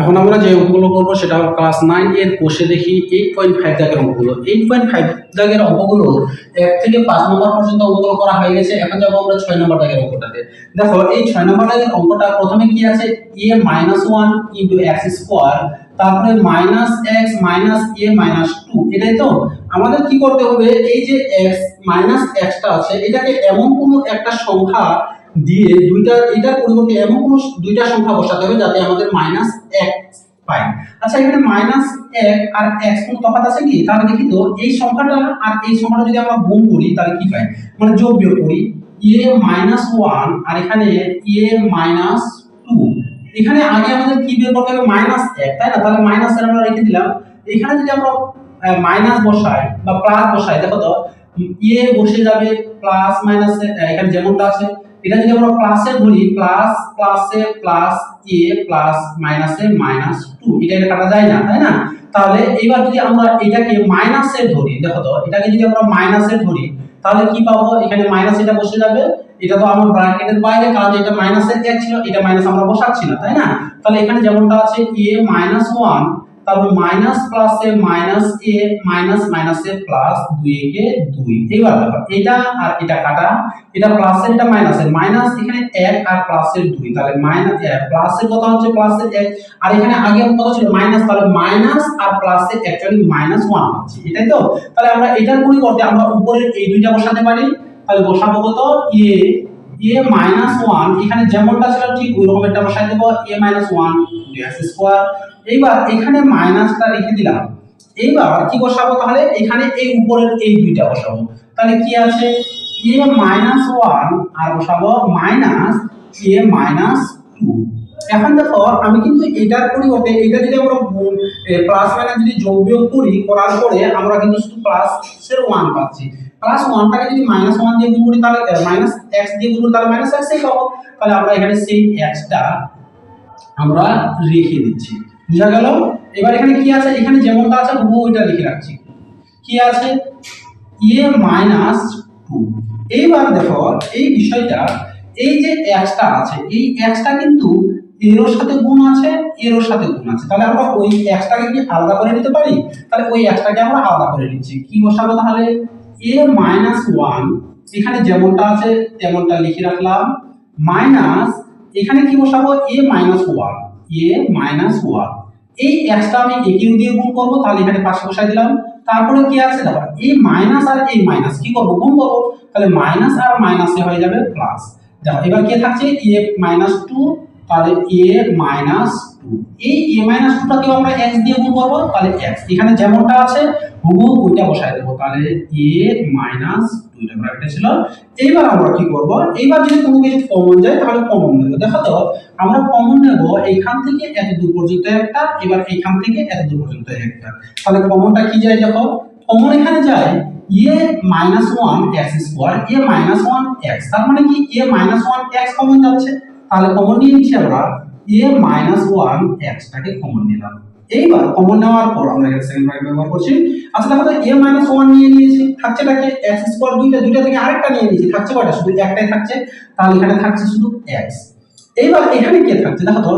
এখন আমরা যে অঙ্কগুলো করব, সেটা হলো ক্লাস নাইন এর কোষে দেখি এইট পয়েন্ট ফাইভ দাগের অঙ্কগুলো। এইট পয়েন্ট ফাইভ দাগের অঙ্কগুলো এক থেকে পাঁচ নম্বর পর্যন্ত অঙ্কগুলো করা হয়ে গেছে। এখন যাব আমরা ছয় নম্বর দাগের অঙ্কটাতে। দেখো, এই ছয় নম্বর দাগের অঙ্কটা প্রথমে কি আছে? A minus one into x square তারপরে minus x minus a minus two এটাই তো? আমাদের কি করতে হবে? এই যে এক্স মাইনাস এক্সটা আছে, এটাকে এমন কোনো একটা সংখ্যা দিয়ে দুইটা এটার পরিবর্তে এমন কোনো দুইটা সংখ্যা বসাতে হবে যাতে আমাদের মাইনাস এক পাই। আচ্ছা এখানে মাইনাস এক আর এক্স কোনো তফাৎ আছে কি? তাহলে দেখি তো, এই সংখ্যাটা আর এই সংখ্যাটা যদি আমরা গুণ করি, তাহলে কি পাই? মানে যোগ বিয়োগ করি। এ মাইনাস ওয়ান আর এখানে এ মাইনাস টু এখানে আগে আমাদের কি বের করতে হবে? মাইনাস এক, তাই না? তাহলে মাইনাস এর আমরা রেখে দিলাম। এখানে যদি আমরা মাইনাস বসাই বা প্লাস বসাই, দেখো তো এ বসে যাবে প্লাস মাইনাস এখানে যেমনটা আছে এটা যদি আমরা প্লাসে ধরি প্লাস প্লাসে প্লাস এ প্লাস মাইনাসে মাইনাস টু এটা এটা কাটা যায় না, তাই না? তাহলে এবার যদি আমরা এটাকে মাইনাসে ধরি, দেখো তো, এটাকে যদি আমরা মাইনাসে ধরি, তাহলে কি পাবো? এখানে মাইনাস এটা বসে যাবে, এটা তো আমার ব্র্যাকেটের বাইরে, কারণ এটা মাইনাসের এক এটা মাইনাস আমরা বসাচ্ছি না, তাই না? তাহলে এখানে যেমনটা আছে এ মাইনাস ওয়ান তারপর মাইনাস প্লাসে মাইনাস এ মাইনাস মাইনাসে প্লাস দুই একে দুই। এবার দেখো, এটা আর এটা কাটা, এটা প্লাসের এটা মাইনাসের মাইনাস এখানে এক আর প্লাসের দুই, তাহলে মাইনাস প্লাসের কথা হচ্ছে? প্লাসের এক। আর এখানে আগে কত ছিল? মাইনাস তাহলে মাইনাস আর প্লাসের অ্যাকচুয়ালি মাইনাস ওয়ান হচ্ছে। এটাই তো? তাহলে আমরা এটার পরিবর্তে আমরা উপরের এই দুইটা বসাতে পারি। তাহলে বসাবো কত? এ এ মাইনাস ওয়ান এখানে যেমনটা ছিল ঠিক ওই রকম একটা বসাই দেবো। A minus one x square এইবার এখানে মাইনাসটা রেখে দিলাম। এইবার কি বসাবো তাহলে? এখানে এই উপরের এই দুইটা বসাবো। তাহলে কি আছে? এ মাইনাস ওয়ান আর বসাবো মাইনাস এ মাইনাস টু। এখন দেখো, আমি কিন্তু এটার পরিবর্তে, এটা যদি আমরা প্লাস মাইনাস যদি যোগ বিয়োগ করি, করার পরে আমরা কিন্তু শুধু প্লাস এর ওয়ান পাচ্ছি। প্লাস ওয়ানটাকে যদি মাইনাস ওয়ান দিয়ে গুণ করি, তাহলে মাইনাস এক্স দিয়ে গুণ করি, তাহলে মাইনাস এক্সই পাবো। তাহলে আমরা এখানে সেই এক্সটা আমরা রেখে দিচ্ছি। বুঝা গেল? এবার এখানে কি আছে? এখানে যেমনটা আছে, হুবহু ওইটা লিখে রাখছি। কি আছে? এ মাইনাস টু এইবার দেখো, এই বিষয়টা, এই যে এক্সটা আছে, এই এক্সটা কিন্তু এরোর সাথে গুণ আছে এরোর সাথে গুণ আছে। তাহলে আমরা ওই এক্সটাকে কি আলাদা করে নিতে পারি? তাহলে ওই এক্সটাকে আমরা আলাদা করে নিচ্ছি। কি বসাবো তাহলে? এ মাইনাস ওয়ান এখানে যেমনটা আছে, তেমনটা লিখে রাখলাম। মাইনাস এখানে কি বসাবো? A minus one A minus one এই এক্সটা আমি একিউ দিয়ে গুণ করব, তাহলে এখানে পাশে বসাই দিলাম। তারপরে কি আছে? দেখো এই মাইনাস আর এই মাইনাস কি করব? গুণ করব। তাহলে মাইনাস আর মাইনাসে হয়ে যাবে প্লাস দেখো, এবার কি থাকছে? এ মাইনাস টু তাহলে এ মাইনাস টু এই এ মাইনাস টুটাকেও আমরা এক্স দিয়ে গুণ করব। তাহলে এক্স এখানে যেমনটা আছে, হুবহু ওইটা বসাই দেবো। তাহলে এ মাইনাস দুইটা ব্র্যাকেটে ছিল। এইবার আমরা কি করব? এইবার যদি কোনো কিছু কমন যায়, তাহলে কমন নেব। দেখো তো, আমরা কমন নেব এইখান থেকে এত দূর পর্যন্ত একটা, এবার এইখান থেকে এত দূর পর্যন্ত একটা। তাহলে কমনটা কি যায় দেখো? কমন এখানে যায় a minus one x square a minus one x তার মানে কি? A minus one x common যাচ্ছে। তাহলে কমন নিয়ে নিচ্ছি আমরা। এ মাইনাস ওয়ান এক্সটাকে কমন নিলাম। এইবার কমন নেওয়ার পর আমরা এখানে সেকেন্ড ব্র্যাকেট ব্যবহার করছি। আচ্ছা দেখো এ মাইনাস ওয়ান নিয়ে নিয়েছি, থাকছে থাকছেটাকে এক্স স্কোয়ার দুইটা দুইটা থেকে আরেকটা নিয়ে নিয়েছি, থাকছে কয়টা? শুধু একটাই থাকছে। তাহলে এখানে থাকছে শুধু এক্স এইবার এখানে কে থাকছে? দেখো তো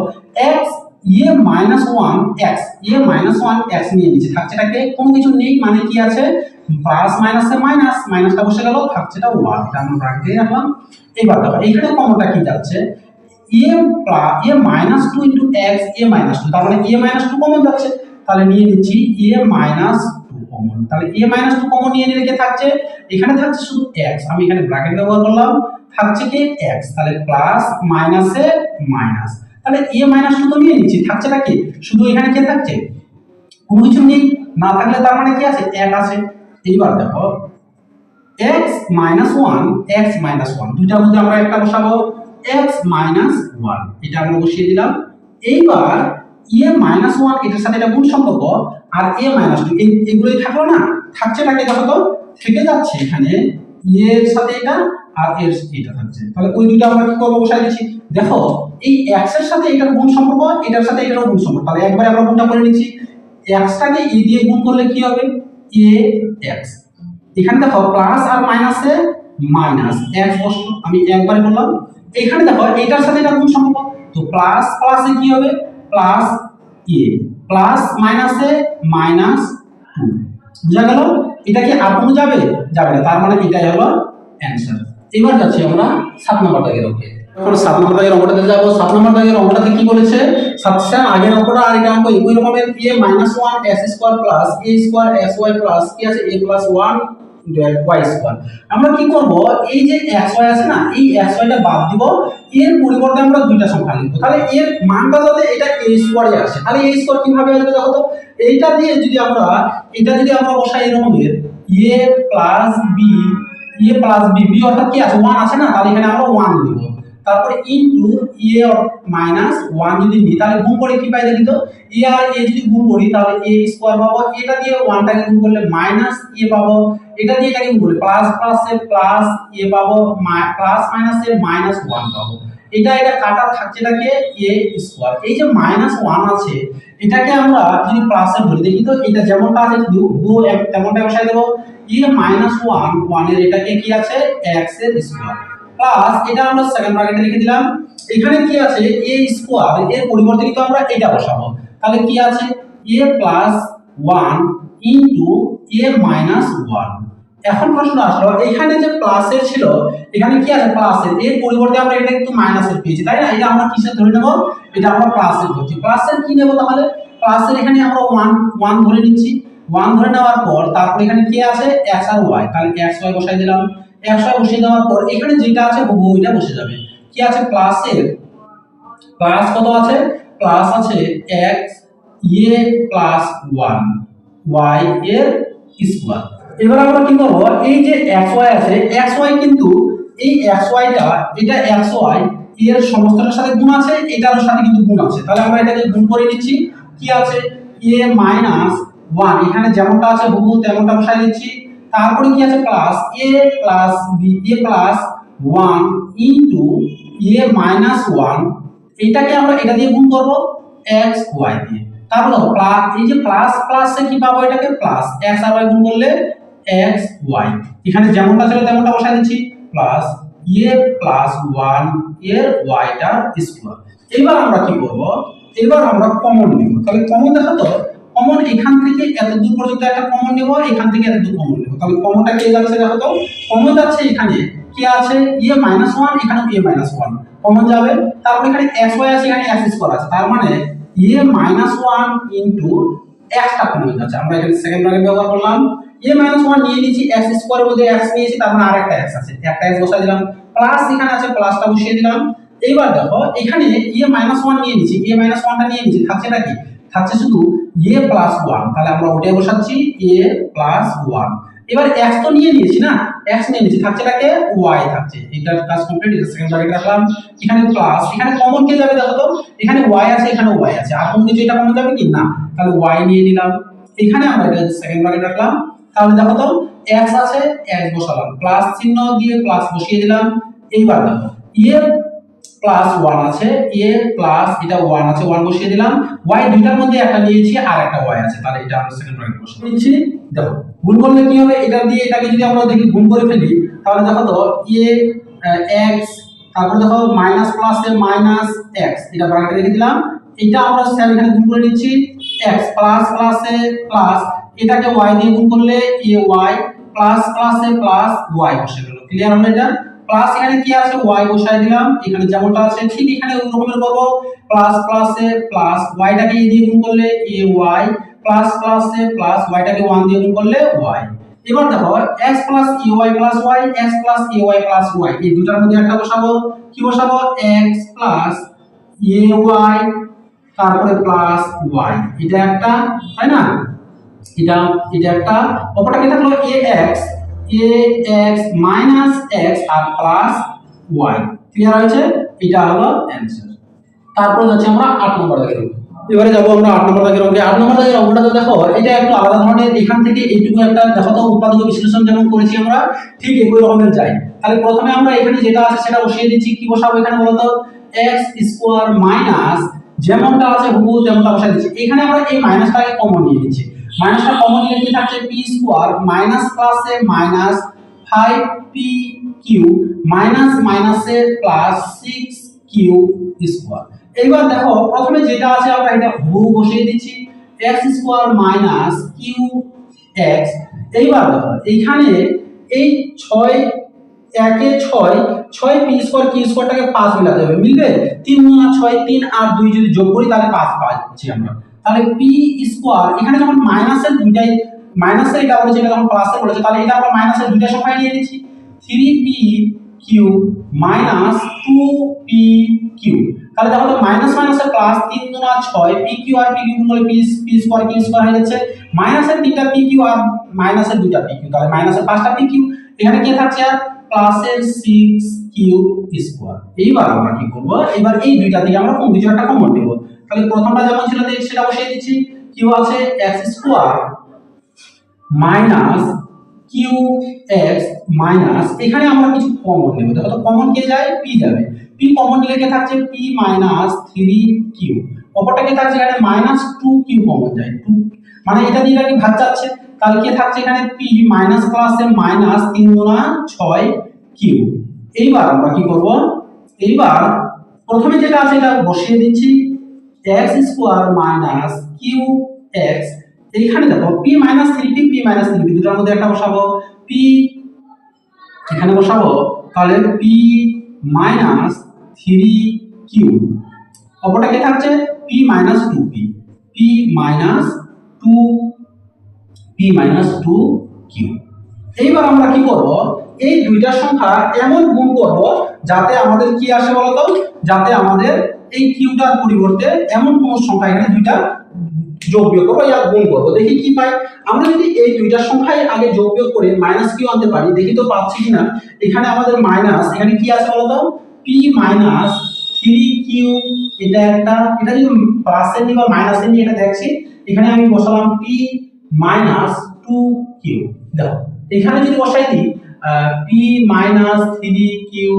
এক্স ইয়ে মাইনাস ওয়ান এক্স ইয়ে মাইনাস ওয়ান এক্স নিয়ে নিয়েছি। থাকছেটাকে কোনো কিছু নেই মানে কি আছে? প্লাস মাইনাসে মাইনাস মাইনাসটা বসে গেল থাকছেটা ওয়ান এটা আমরা ব্র্যাকেটে রাখলাম। এইবার দেখো এখানে কমনটা কি যাচ্ছে? A plus a minus two into x a minus two তার মানে এ মাইনাস টু কমন যাচ্ছে তাহলে নিয়ে নিচ্ছি এ মাইনাস টু কমন তাহলে এ মাইনাস টু কমন নিয়ে কি থাকছে? এখানে থাকছে শুধু এক্স আমি এখানে ব্র্যাকেট ব্যবহার করলাম, থাকছে কি এক্স তাহলে প্লাস মাইনাসে মাইনাস তাহলে এ মাইনাস টু তো নিয়ে নিচ্ছি, থাকছেটা কি? শুধু এখানে কে থাকছে? কোনো কিছু নেই, না থাকলে তার মানে কি আছে? এক আছে, এইবার দেখো x minus one x minus one দুইটার মধ্যে আমরা একটা বসাবো এক্স মাইনাস ওয়ান এটা আমরা বসিয়ে দিলাম। এইবার এ মাইনাস ওয়ান এটার সাথে এটা গুণ সম্পর্ক, আর এ মাইনাস টু এগুলোই থাকল না? থাকছে নাকি দেখো তো? থেকে যাচ্ছে এখানে। এর সাথে এটা, আর এর এটা থাকছে। তাহলে ওই দুইটা আমরা কি করব? বসাই দিচ্ছি। দেখো, এই এক্সের সাথে এটার গুণ সম্পর্ক, এটার সাথে এটারও গুণ সম্পর্ক। তাহলে একবারে আমরা গুণটা করে নিচ্ছি। এক্সটাকে এ দিয়ে গুণ করলে কি হবে? এ এক্স এখানে দেখো প্লাস আর মাইনাসে মাইনাস এক্স বসল আমি একবারে বললাম এখানে দেখো, এটার সাথে এটা গুণ সম্পর্ক তো প্লাস প্লাসে কি হবে? Plus a. প্লাস মাইনাসে মাইনাস টু বুঝা গেল? এটা কি আর কোনো যাবে? যাবে না। তার মানে এটাই হলো অ্যান্সার এবার যাচ্ছি আমরা সাত নম্বর দাগের ওকে এখন সাত নম্বর দাগের অঙ্কটাতে যাব। সাত নম্বর দাগের অঙ্কটাতে কি বলেছে? সাত সেম আগের অঙ্কটা আর এটা অঙ্ক একই রকমের। A minus one s square plus a square s y plus কি আছে এ প্লাস ওয়ান আমরা কি করব? এই যে এক্স আছে না, এই এক্স ওয়াইটা বাদ দিব। এর পরিবর্তে আমরা দুইটা সংখ্যা লিখব। তাহলে এর মানটা যাতে এটা এ স্কোয়ারে আসে। তাহলে এ স্কোয়ার কীভাবে আসবে দেখো তো? এইটা দিয়ে যদি আমরা, এটা যদি আমরা বসাই এরকমের a plus b a plus b b অর্থাৎ কি আছে? ওয়ান আছে না? তাহলে এখানে আমরা ওয়ান দিব তারপরে ইনটু এ মাইনাস ওয়ান যদি নিই, তাহলে গুণ করে কি পাই দেখি তো? এ আর এ যদি গুণ করি, তাহলে এ স্কোয়ার পাবো। এটা দিয়ে ওয়ানটাকে গুণ করলে মাইনাস এ পাবো। এটা দিয়ে এটাকে করলে plus plus a plus a পাবো plus minus a minus one পাবো। এটা এটা কাটা থাকছে এটাকে এ স্কোয়ার এই যে মাইনাস ওয়ান আছে, এটাকে আমরা যদি প্লাসে ধরে, দেখি তো এটা যেমনটা আছে, যদি হু তেমনটা বসাই দেবো। এ মাইনাস ওয়ান ওয়ানের এটাকে কি আছে? এক্সের স্কোয়ার প্লাস এটা আমরা সেকেন্ড ব্র্যাকেটে লিখে দিলাম। এখানে কি আছে? এ স্কোয়ার এর পরিবর্তে কিন্তু আমরা এটা বসাবো। তাহলে কি আছে? A plus one into a minus one এখন প্রশ্ন আসলো এখানে যে প্লাসের ছিল, এখানে কি আছে প্লাসের এর? পরিবর্তে আমরা এটা কিন্তু মাইনাসের পেয়েছি, তাই না? এটা আমরা কিসের ধরে নেব? এটা আমরা প্লাস প্লাসের ধরছি। প্লাসের কি নেব তাহলে? প্লাসের এখানে আমরা ওয়ান ওয়ান ধরে নিচ্ছি। ওয়ান ধরে নেওয়ার পর তারপর এখানে কি আছে? এক্স আর ওয়াই তাহলে এক্স ওয়াই বসাই দিলাম। এক্স ওয়াই বসিয়ে দেওয়ার পর এখানে যেটা আছে, হুবহু ওইটা বসে যাবে। কি আছে? প্লাসের প্লাস কত আছে? প্লাস আছে x a plus one y এর স্কোয়ার এবার আমরা কি করব? এই যে এক্স ওয়াই আছে এক্স ওয়াই কিন্তু এই এক্স ওয়াইটা এটা এক্স ওয়াই এর সমস্তটার সাথে গুণ আছে এটার সাথে কিন্তু গুণ আছে। তাহলে আমরা এটাকে গুণ করে নিচ্ছি। কি আছে? এ মাইনাস ওয়ান এখানে যেমনটা আছে হুবহু তেমনটা বসাই দিচ্ছি। তারপরে কি আছে? Plus a plus b a plus one into a minus one এটাকে আমরা এটা দিয়ে গুণ করব এক্স ওয়াই দিয়ে তারপর প্লাস এই যে প্লাস প্লাসে কি পাবো এটাকে? প্লাস এক্স আর ওয়াই গুণ করলে এক্স ওয়াই। এখানে যেমনটা ছিল তেমনটা বসাই দিচ্ছি। প্লাস এ প্লাস ওয়ানের ওয়াইটার স্কোয়ার। এবার আমরা কি করব? এবার আমরা কমন নিব। তাহলে কমন দেখো তো কমন এখান থেকে এত দূর পর্যন্ত একটা কমন নেব, এখান থেকে এত দূর কমন নেব। তাহলে কমনটা কে যাচ্ছে দেখো তো? কমন যাচ্ছে এখানে। কি আছে? এ মাইনাস ওয়ান এখানে এ মাইনাস ওয়ান কমন যাবে। তারপর এখানে এক্স ওয়াই আছে, এখানে এক্স স্কোয়ার আছে। তার মানে এ মাইনাস ওয়ান ইন্টু এক্সটা কমন যাচ্ছে। আমরা এখানে সেকেন্ড ব্র্যাকেট ব্যবহার করলাম। এ মাইনাস ওয়ান নিয়ে নিয়েছি এক্স স্কোয়ারের মধ্যে এক্স নিয়েছি, তার মানে আরেকটা এক্স আছে। একটা এক্স বসাই দিলাম প্লাস এখানে আছে প্লাসটা বসিয়ে দিলাম। এইবার দেখো, এখানে এ মাইনাস ওয়ান নিয়ে নিচ্ছি এ মাইনাস ওয়ানটা নিয়ে নিচ্ছি থাকছে এটা কি? থাকছে শুধু এ প্লাস ওয়ান তাহলে আমরা ওটাই বসাচ্ছি, এ প্লাস ওয়ান এবার এক্স তো নিয়ে নিয়েছি না? এক্স নিয়ে নিয়েছি, থাকছে এটাকে ওয়াই থাকছে। এটার কাজ কমপ্লিট এটা সেকেন্ড ব্র্যাকেট রাখলাম এখানে প্লাস এখানে কমন কে যাবে দেখো তো? এখানে ওয়াই আছে, এখানে ওয়াই আছে। আর কোনো কিছু এটা কমন যাবে কি? না। তাহলে ওয়াই নিয়ে নিলাম। এখানে আমরা এটা সেকেন্ড ব্র্যাকেট রাখলাম। তাহলে দেখো তো এক্স আছে এক্স বসালাম। প্লাস চিহ্ন দিয়ে প্লাস বসিয়ে দিলাম। এইবার দেখো এ প্লাস ওয়ান আছে এ প্লাস এটা ওয়ান আছে ওয়ান বসিয়ে দিলাম। ওয়াই দুইটার মধ্যে একটা নিয়েছি আর একটা ওয়াই আছে, তাহলে এটা আমরা সেকেন্ড ব্র্যাকেট বসিয়ে নিচ্ছি দেখো, গুণ করলে কি হবে? এটা দিয়ে এটাকে যদি আমরা দেখি, গুণ করে ফেলি, তাহলে দেখো তো এ এক্স তারপর দেখো minus plus a minus x এটা ব্র্যাকেটে রেখে দিলাম। এটা আমরা স্যার এখানে গুণ করে নিচ্ছি x plus plus a plus এটাকে ওয়াই দিয়ে গুণ করলে a y plus plus plus y বসে গেল। ক্লিয়ার হলো এটা? প্লাস এখানে কি আছে? ওয়াই বসাই দিলাম। এখানে যেমনটা আছে, ঠিক এখানে ওই রকমের করব। প্লাস প্লাস এ প্লাস ওয়াইটাকে এ দিয়ে গুণ করলে a y plus plus a plus ওয়াইটাকে one দিয়ে গুণ করলে ওয়াই এবার দেখো, x plus y plus y x plus y plus y এই দুটার মধ্যে একটা বসাবো। কি বসাবো? x প্লাস ওয়াই তারপরে প্লাস ওয়াই এটা একটা, তাই না? এটা এটা একটা অপরটা কি থাকল? A x a x minus x R plus y clear হয়েছে? এটা হলো অ্যান্সার তারপর যাচ্ছি আমরা আট নম্বর অঙ্ক। এবারে যাব আমরা আট নম্বর দাগের অঙ্কে। আট নম্বর দাগের অঙ্কটা তো দেখো, এটা একটু আলাদা ধরনের। এখান থেকে এইটুকু একটা দেখো তো, উৎপাদক বিশ্লেষণ যেমন করেছি আমরা, ঠিক একই রকমের যাই। তাহলে প্রথমে আমরা এখানে যেটা আছে সেটা বসিয়ে দিচ্ছি। কি বসাবো এখানে বলতো এক্স স্কোয়ার মাইনাস যেমনটা আছে হুবহু তেমনটা বসাই দিচ্ছি। এখানে আমরা এই মাইনাসটাকে কমন নিয়ে নিচ্ছি। মাইনাসটা কমন নিলে কি থাকছে পি স্কোয়ার মাইনাস প্লাসে minus five p q minus মাইনাসে প্লাস সিক্স কিউ স্কোয়ার এইবার দেখো, প্রথমে যেটা আছে আমরা এটা হুবহু বসিয়ে দিচ্ছি, x square minus q x এইবার দেখো, এইখানে এই ছয়, একে ছয় ছয় পি স্কোয়ার কিউ স্কোয়ারটাকে পাঁচ মিলাতে হবে, মিলবে? তিন গুণা ছয়, তিন আর দুই যদি যোগ করি তাহলে পাঁচ পাচ্ছি আমরা। তাহলে পি স্কোয়ার এখানে যখন মাইনাসের দুইটাই মাইনাসের এটা বলেছে, এটা যখন প্লাসের বলেছে, তাহলে এটা আমরা মাইনাসের দুইটা সংখ্যায় নিয়ে নিচ্ছি। Three p q minus two p q তাহলে দেখো তো মাইনাস মাইনাসের প্লাস তিন গুণা ছয় পি কিউ আর পি কিউ গুণ করলে p p square q square হয়ে যাচ্ছে। মাইনাসের তিনটা পি কিউ আর মাইনাসের দুইটা পি কিউ তাহলে মাইনাসের পাঁচটা পি কিউ এখানে কি থাকছে আর? প্লাসের সিক্স কিউ স্কোয়ার এইবার আমরা কি করব? এবার এই দুইটা থেকে আমরা কোন একটা কমন নেব। তাহলে প্রথমটা যেমন ছিল সেটা বসিয়ে দিচ্ছি। কিউ আছে? X square minus x minus এখানে আমরা কিছু কমন নেব। দেখো কমন কে যায়? পি যাবে। পি কমন নিলে কে থাকছে? পি মাইনাস থ্রি কিউ অপরটা কে থাকছে? এখানে মাইনাস টু কিউ কমন যায়। টু মানে এটা দিয়ে কি ভাগ যাচ্ছে? তাহলে কে থাকছে এখানে? পি মাইনাস প্লাসে মাইনাস তিন গুণা ছয় কিউ এইবার আমরা কি করব? এইবার প্রথমে যেটা আছে, এটা বসিয়ে দিচ্ছি। X square minus q x এইখানে দেখো p minus three p p minus three p দুটার মধ্যে একটা বসাবো পি এখানে বসাবো, তাহলে পি মাইনাস থ্রি কিউ অপরটা কে থাকছে? P minus two p p minus two p minus two q এইবার আমরা কি করব? এই দুইটা সংখ্যা এমন গুণ করব, যাতে আমাদের কি আসে বলতো? যাতে আমাদের এই কিউটার পরিবর্তে এমন কোন সংখ্যা এখানে দুইটা যোগ বিয়োগ করব ইয়া গুণ করব। দেখি কি পাই? আমরা যদি এই দুইটা সংখ্যায় আগে যোগ বিয়োগ করে মাইনাস কিউ আনতে পারি, দেখি তো পাচ্ছি কিনা? এখানে আমাদের মাইনাস এখানে কি আছে বলতো? পি মাইনাস থ্রি কিউ এটা একটা, এটা যদি প্লাসের নিই বা মাইনাসের নিই এটা দেখছি, এখানে আমি বসালাম পি মাইনাস টু কিউ দেখো, এখানে যদি বসাই দিই p minus three q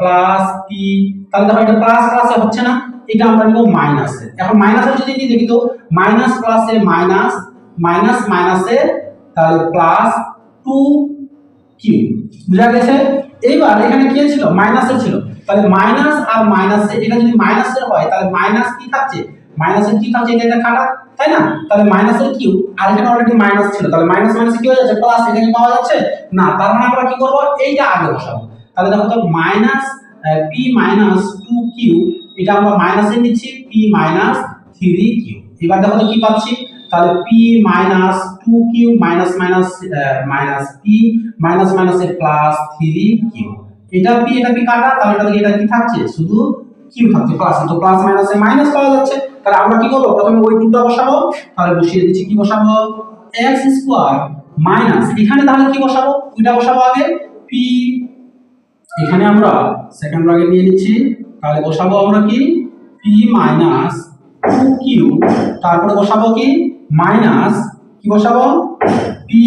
plus p তাহলে দেখো এটা প্লাস প্লাসে হচ্ছে না, এটা আমরা নিব মাইনাসে এখন মাইনাসে যদি নিই দেখি তো মাইনাস প্লাসে মাইনাস মাইনাস মাইনাসে তাহলে প্লাস টু কিউ বুঝা গেছে? এইবার এখানে কি ছিল? মাইনাসের ছিল। তাহলে মাইনাস আর মাইনাসে এটা যদি মাইনাসের হয়, তাহলে মাইনাস কি থাকছে? মাইনাসের কি থাকছে? এটা এটা কাটা তাই না? তাহলে মাইনাসের কিউ আর এখানে অলরেডি মাইনাস ছিল। তাহলে মাইনাস মাইনাসে কি হয়ে যাচ্ছে? প্লাস এখানে পাওয়া যাচ্ছে? না, তার মানে আমরা কি করব? এইটা আগে বসাবো। তাহলে দেখো তো minus p minus two q এটা আমরা মাইনাসে নিচ্ছি পি মাইনাস থ্রি কিউ এবার দেখো তো কি পাচ্ছি? তাহলে p minus two q minus minus minus p minus মাইনাসে প্লাস থ্রি কিউ এটা পি এটা পি কাটা, তাহলে এটা এটা কি থাকছে? শুধু কিউ থাকছে প্লাস তো প্লাস মাইনাসে মাইনাস পাওয়া যাচ্ছে। তাহলে আমরা কি করব? প্রথমে ওই টুটা বসাবো, তাহলে বসিয়ে দিচ্ছি কি বসাবো? এক্স স্কোয়ার মাইনাস এখানে তাহলে কি বসাবো? ওইটা বসাবো আগে পি এখানে আমরা সেকেন্ড ব্র্যাকেট নিয়ে নিচ্ছি। তাহলে বসাবো আমরা কি? পি মাইনাস টু কিউ তারপরে বসাবো কি? মাইনাস কি বসাবো? পি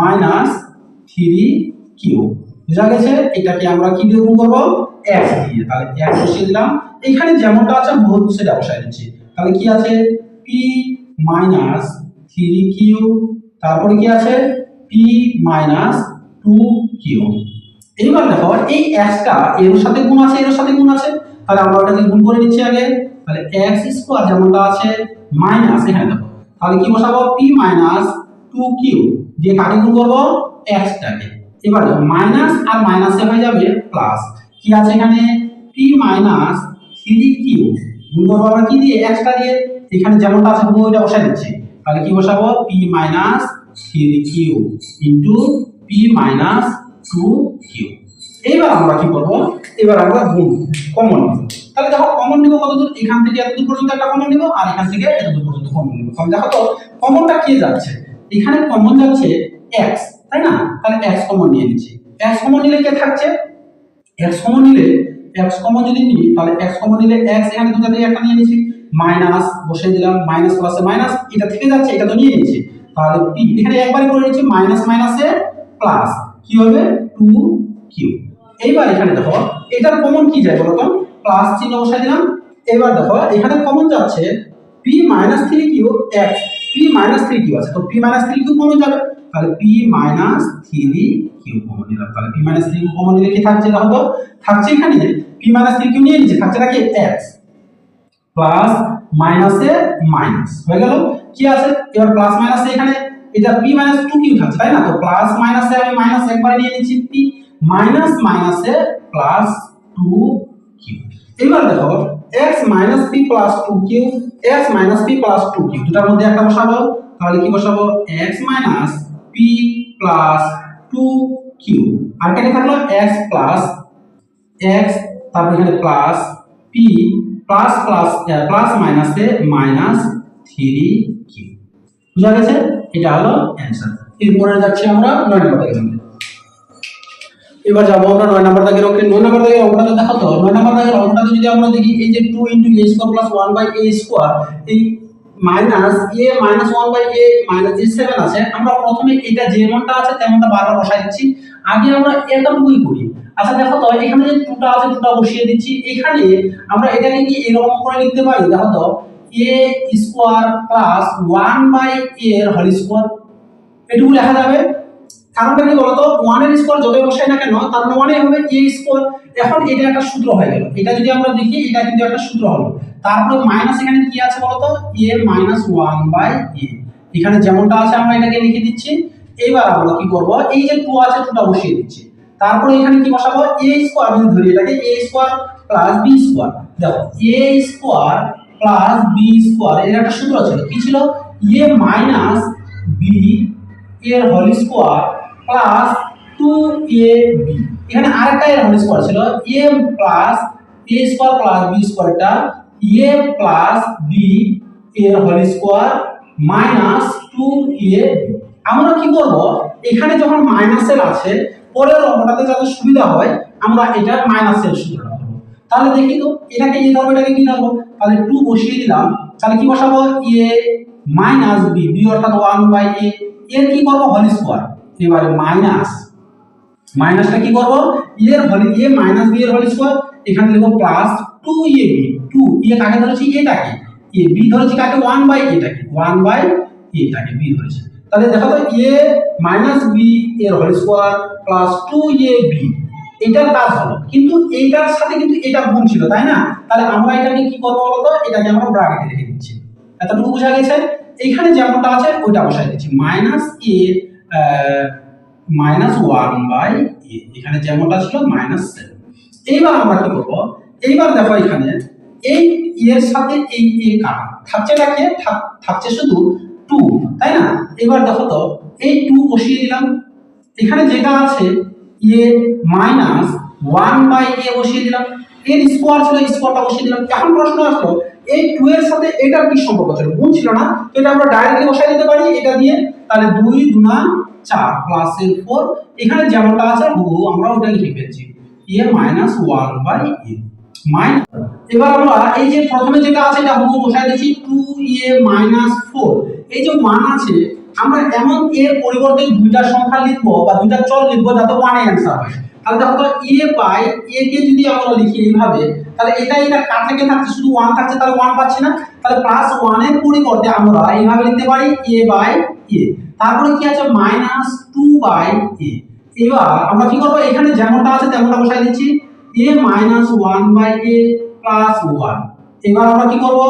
মাইনাস থ্রি কিউ বুঝা গেছে? এটাকে আমরা কি দিয়ে গুণ করব? এক্স দিয়ে। তাহলে এক্স বসিয়ে দিলাম। এখানে যেমনটা আছে বহুত সেটা বসাই দিচ্ছি। তাহলে কি আছে? পি মাইনাস থ্রি কিউ তারপরে কি আছে? পি মাইনাস টু কিউ এইবার দেখো এই এক্সটা এর সাথে গুণ আছে, এর সাথে গুণ আছে। তাহলে আমরা ওটাকে গুণ করে নিচ্ছি আগে। তাহলে এক্স স্কোয়ার যেমনটা আছে মাইনাস এখানে দেখো। তাহলে কি বসাবো? পি মাইনাস টু কিউ দিয়ে কাকে গুণ করব? এক্সটাকে এবার দেখো মাইনাস আর মাইনাসে হয়ে যাবে প্লাস কি আছে এখানে? পি মাইনাস থ্রি কিউ গুণ করব আমরা কি দিয়ে? এক্সটা দিয়ে। এখানে যেমনটা আছে, পুরো ওইটা বসাই দিচ্ছি। তাহলে কি বসাবো? P minus three q into p minus two q এইবার আমরা কি করব এবার আমরা গুণ কমন নিব তাহলে দেখো কমন নিব কত দূর এখান থেকে এত দূর পর্যন্ত একটা কমন নিব, আর এখান থেকে এত দূর পর্যন্ত কমন নিব। তাহলে দেখো তো কমনটা কি যাচ্ছে? এখানে কমন যাচ্ছে x, তাই না? তাহলে x কমন নিয়ে নিচ্ছি। x কমন নিলে কে থাকছে? x কমন নিলে, x কমন যদি নিই, তাহলে x কমন নিলে x, এখানে দুটো থেকে একটা নিয়ে নিচ্ছি। মাইনাস বসিয়ে দিলাম মাইনাস প্লাসে মাইনাস এটা থেকে যাচ্ছে, এটা তো নিয়ে নিচ্ছি। তাহলে এখানে একবারই করে নিচ্ছি মাইনাস মাইনাসে প্লাস কি হবে? টু কিউ এইবার এখানে দেখো, এটার কমন কি যায় বলো তো প্লাস চিহ্ন বসাই দিলাম। এবার দেখো, এখানে কমন যাচ্ছে, p minus three q x p minus three q আছে, তো p মাইনাস থ্রি কমন যাবে। তাহলে p minus three q common তাহলে p মাইনাস থ্রি কমন নিলে থাকছে দেখো থাকছে এখানে p মাইনাস থ্রি নিয়ে নিচ্ছে থাকছে নাকি এক্স প্লাস মাইনাসে মাইনাস হয়ে গেল। কি আছে? এবার প্লাস মাইনাসে এখানে এটা পি মাইনাস টু কিউ তাই না? তো প্লাস মাইনাসে আমি মাইনাস একবার নিয়ে নিচ্ছি পি মাইনাস মাইনাসে প্লাস টু কিউ এবার দেখো, x minus p plus two q x minus p plus two দুটার মধ্যে একটা বসাবো, তাহলে কি বসাবো? X minus p plus two q থাকল x প্লাস x, তারপর এখানে plus p plus plus plus মাইনাসে মাইনাস থ্রি কিউ বুঝা গেছে? এটা হলো অ্যান্সার এরপরে যাচ্ছি আমরা নয় নম্বর দাগের এবার যাব আমরা নয় নম্বর দাগের অঙ্কে নয় নম্বর দাগের অঙ্কটাতে দেখো তো নয় নম্বর দাগের অঙ্কটাতে যদি আমরা দেখি, এই যে two into a square plus one by a square এই minus a minus one by a minus g seven আছে। আমরা প্রথমে এটা যেমনটা আছে তেমনটা বারবার বসাই দিচ্ছি। আগে আমরা এতটুকুই করি। আচ্ছা দেখো তো, এখানে যে টুটা আছে টুটা বসিয়ে দিচ্ছি। এখানে আমরা এটাকে কি এরকম করে লিখতে পারি? দেখো তো a square plus one by a এর হোল স্কোয়ার এটুকু লেখা যাবে? কারণটা কি বলতো? ওয়ানের স্কোয়ার যতই বসাই না কেন, তার ওয়ানে হবে এ স্কোয়ার এখন এটা একটা সূত্র হয়ে গেল। এটা যদি আমরা দেখি, এটা কিন্তু একটা সূত্র হলো। তারপরে মাইনাস এখানে কি আছে বলতো? A minus one by a এখানে যেমনটা আছে, আমরা এটাকে লিখে দিচ্ছি। এবার আমরা কি করব? এই যে টু আছে টুটা বসিয়ে দিচ্ছি। তারপরে এখানে কি বসাবো? এ স্কোয়ার যদি ধরি এটাকে a square plus b square দেখো a square plus b square এর একটা সূত্র ছিল। কি ছিল? এ মাইনাস বি এর whole square plus two a b এখানে আরেকটা এর হোল স্কোয়ার ছিল। A plus a square plus b স্কোয়ারটা এ প্লাস বি এর whole square minus two a আমরা কি করব? এখানে যখন মাইনাসের আছে, পরের অঙ্কটাতে যাতে সুবিধা হয়, আমরা এটা মাইনাসের সূত্রটা করব তাহলে দেখি তো, এটাকে এ ধরবো কি ধরবো তাহলে টু বসিয়ে দিলাম। তাহলে কি বসাবো? এ মাইনাস বি বি অর্থাৎ ওয়ান বাই এ এর কি করব? হোল স্কোয়ার এবারে মাইনাস মাইনাসটা কি করব? এর হোল এ মাইনাস বি এর হোল স্কোয়ার এখানে লিখব plus two a b two a কাকে ধরেছি? এটাকে এ বি ধরেছি কাকে? ওয়ান বাই এটাকে ওয়ান বাই এটাকে বি ধরেছি। তাহলে দেখো তো এ মাইনাস বি এর whole square plus two a b এটার কাজ হলো কিন্তু এইটার সাথে কিন্তু এটা গুণ ছিল, তাই না? তাহলে আমরা এটাকে কি করব বলতো? এটাকে আমরা ব্র্যাকেটে রেখে দিচ্ছি। এতটুকু বোঝা গেছে? এখানে যেমনটা আছে, ওইটা বসাই দিচ্ছি। Minus a minus one by এখানে যেমনটা ছিল মাইনাস সেভেন এইবার আমরা কি করব? এইবার দেখো এখানে, এই এর সাথে এই এ কাটা থাকছেটা কে? থাক- থাকছে শুধু টু তাই না? এবার দেখো তো, এই টু বসিয়ে দিলাম। এখানে যেটা আছে a minus one by a বসিয়ে দিলাম। এর স্কোয়ার ছিল স্কোয়ারটা বসিয়ে দিলাম। এখন প্রশ্ন আসলো, এই টু এর সাথে এটার কি সম্পর্ক ছিল? গুণ ছিল না। তো এটা আমরা ডাইরেক্টলি বসাই দিতে পারি, এটা দিয়ে তাহলে দুই দুনা চার প্লাস এর ফোর এখানে যেমনটা আছে হুবহু আমরা ওটা লিখে ফেলছি। A minus one by a minus এবার আমরা এই যে প্রথমে যেটা আছে, এটা হুবহু বসাই দিচ্ছি টু এ মাইনাস ফোর এই যে ওয়ান আছে আমরা এমন এর পরিবর্তে দুইটা সংখ্যা লিখব বা দুইটা চল লিখব যাতে ওয়ানে অ্যান্সার হয়। তাহলে দেখো তো এ বাই এ কে যদি আমরা লিখি এইভাবে, তাহলে এটা এটা কার থেকে থাকছে? শুধু ওয়ান থাকছে, তাহলে ওয়ান পাচ্ছি না। তাহলে প্লাস ওয়ানের পরিবর্তে আমরা এইভাবে লিখতে পারি এ বাই এ তারপরে কি আছে? মাইনাস টু বাই এ এবার আমরা কি করব? এখানে যেমনটা আছে, তেমনটা বসাই দিচ্ছি। A minus one by A plus one এবার আমরা কি করব?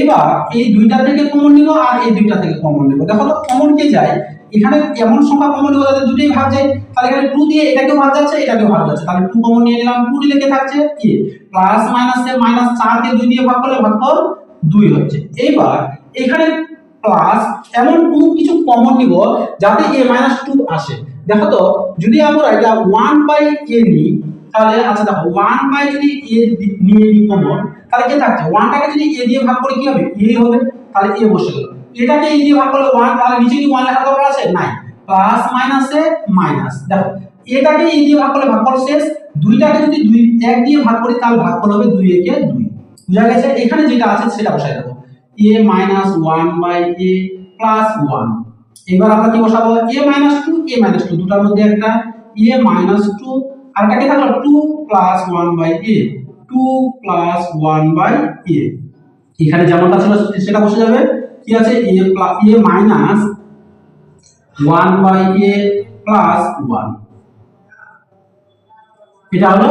এবার এই দুইটা থেকে কমন নিব আর এই দুইটা থেকে কমন নিব। দেখো তো কমন কে যায়? এখানে এমন সংখ্যা কমন নিব যাতে দুটোই ভাগ যায়। তাহলে এখানে টু দিয়ে এটাকেও ভাগ যাচ্ছে, এটাকেও ভাগ যাচ্ছে। তাহলে টু কমন নিয়ে নিলাম। টু কে থাকছে? কি? প্লাস মাইনাসে মাইনাস চার কে দুই দিয়ে ভাগ করলে ভাগ ভাগফল দুই হচ্ছে। এইবার এখানে প্লাস এমন টু কিছু কমন নিব যাতে এ মাইনাস টু আসে। দেখো তো, যদি আমরা এটা ওয়ান বাই এ নিই তাহলে আচ্ছা দেখো ওয়ান বাই যদি এ নিয়ে নিই কমন তাহলে কি থাকছে? ওয়ানটাকে যদি এ দিয়ে ভাগ করে কি হবে? এ হবে, তাহলে এ বসে গেল। এটাকে এ দিয়ে ভাগ করলে ওয়ান তাহলে নিচে কি ওয়ান লেখা দরকার আছে? নাই। প্লাস মাইনাসে মাইনাস দেখো, এটাকে এ দিয়ে ভাগ করলে ভাগ ভাগফল শেষ। দুইটাকে যদি দুই, এক দিয়ে ভাগ করি, তাহলে ভাগ ভাগফল হবে দুই, একে দুই। বুঝা গেছে? এখানে যেটা আছে সেটা বসাই দেবো। A minus one by A plus one এবার আমরা কি বসাবো? A minus two A minus two দুটার মধ্যে একটা এ মাইনাস টু আর কি থাকল? Two plus one by A two plus one by A এখানে যেমনটা ছিল, সেটা বসে যাবে। কি আছে? A plus A minus one by A plus one এটা হলো